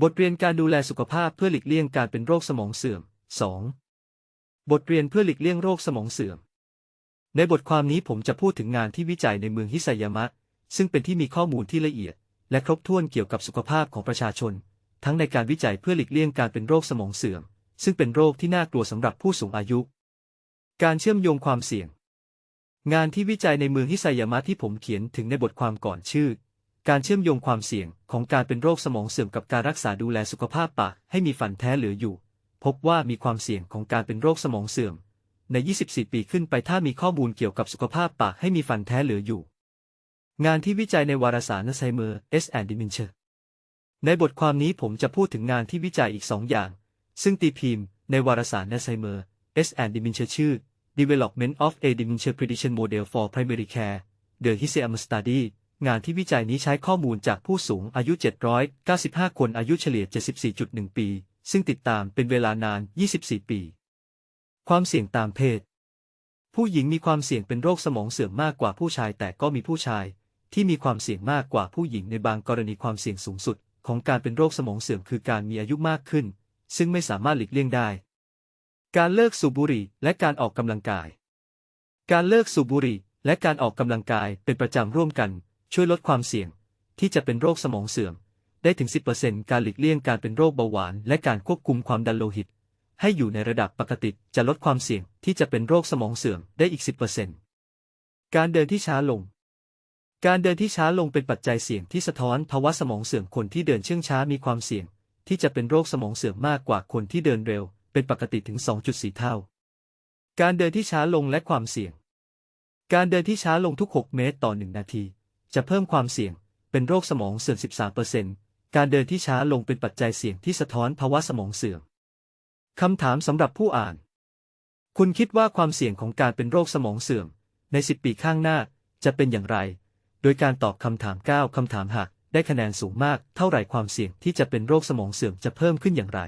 บทเรียนการดูแลสุขภาพเพื่อหลีกเลี่ยงการเป็นโรคสมองเสื่อม 2. บทเรียนเพื่อหลีกเลี่ยงโรคสมองเสื่อม ในบทความนี้ผมจะพูดถึงงานที่วิจัยในเมืองฮิไซยามะ ซึ่งเป็นที่มีข้อมูลที่ละเอียด และครบถ้วนเกี่ยวกับสุขภาพของประชาชน ทั้งในการวิจัยเพื่อหลีกเลี่ยงการเป็นโรคสมองเสื่อม ซึ่งเป็นโรคที่น่ากลัวสำหรับผู้สูงอายุ การเชื่อมโยงความเสี่ยง งานที่วิจัยในเมืองฮิไซยามะที่ผมเขียนถึงในบทความก่อนชื่อ การเชื่อมโยงความเสี่ยงของการเป็นโรคสมองเสื่อมกับการรักษาดูแลสุขภาพปากให้มีฟันแท้เหลืออยู่ พบว่ามีความเสี่ยงของการเป็นโรคสมองเสื่อม ใน 24 ปีขึ้นไปถ้ามีข้อมูลเกี่ยวกับสุขภาพปากให้มีฟันแท้เหลืออยู่ งานที่วิจัยในวารสารไซเมอร์ S and Dementia ในบทความนี้ผมจะพูดถึงงานที่วิจัยอีกสองอย่าง ซึ่งตีพิมพ์ในวารสาร Alzheimer S and Dementia ชื่อ Development of a Dementia Prediction Model for Primary Care The HISAM Study งานที่วิจัยนี้ใช้ข้อมูลจากผู้สูงอายุ 795 คนอายุเฉลี่ย 74.1 ปี ซึ่งติดตามเป็นเวลานาน 24 ปี ความเสี่ยงตามเพศ ผู้หญิงมีความเสี่ยงเป็นโรคสมองเสื่อมมากกว่าผู้ชาย แต่ก็มีผู้ชาย ที่มีความเสี่ยงมากกว่าผู้หญิงในบางกรณีความเสี่ยงสูงสุด ของการเป็นโรคสมองเสื่อมคือการมีอายุมากขึ้น ซึ่งไม่สามารถหลีกเลี่ยงได้ การเลิกสูบบุหรี่และการออกกำลังกาย การเลิกสูบบุหรี่และการออกกำลังกายเป็นประจำร่วมกัน ช่วยลดความเสี่ยง ที่จะเป็นโรคสมองเสื่อม ได้ถึง 10%การหลีกเลี่ยงการเป็นโรคเบาหวาน และการควบคุมความดันโลหิต ให้อยู่ในระดับปกติจะลดความเสี่ยงที่จะเป็นโรคสมองเสื่อมได้อีก 10%การเดินที่ช้าลง การเดินที่ช้าลงเป็นปัจจัยเสี่ยงที่สะท้อนภาวะสมองเสื่อมคนที่เดินเชื่องช้ามีความเสี่ยง ที่จะเป็นโรคสมองเสื่อมมากกว่าคนที่เดินเร็ว เป็นปกติถึง 2.4 เท่า การเดินที่ช้าลงและความเสี่ยง การเดินที่ช้าลงทุก 6 เมตรต่อ 1 นาที จะเพิ่มความเสี่ยง เป็นโรคสมองเสื่อม 13%การเดินที่ช้าลงเป็นปัจจัยเสี่ยงที่สะท้อนภาวะสมองเสื่อม คำถามสำหรับผู้อ่าน คุณคิดว่าความเสี่ยงของการเป็นโรคสมองเสื่อม ใน 10 ปีข้างหน้าจะเป็นอย่างไร โดยการตอบคำถาม 9คำถามหากได้คะแนนสูงมาก เท่าไหร่ความเสี่ยงที่จะเป็นโรคสมองเสื่อมจะเพิ่มขึ้นอย่างไร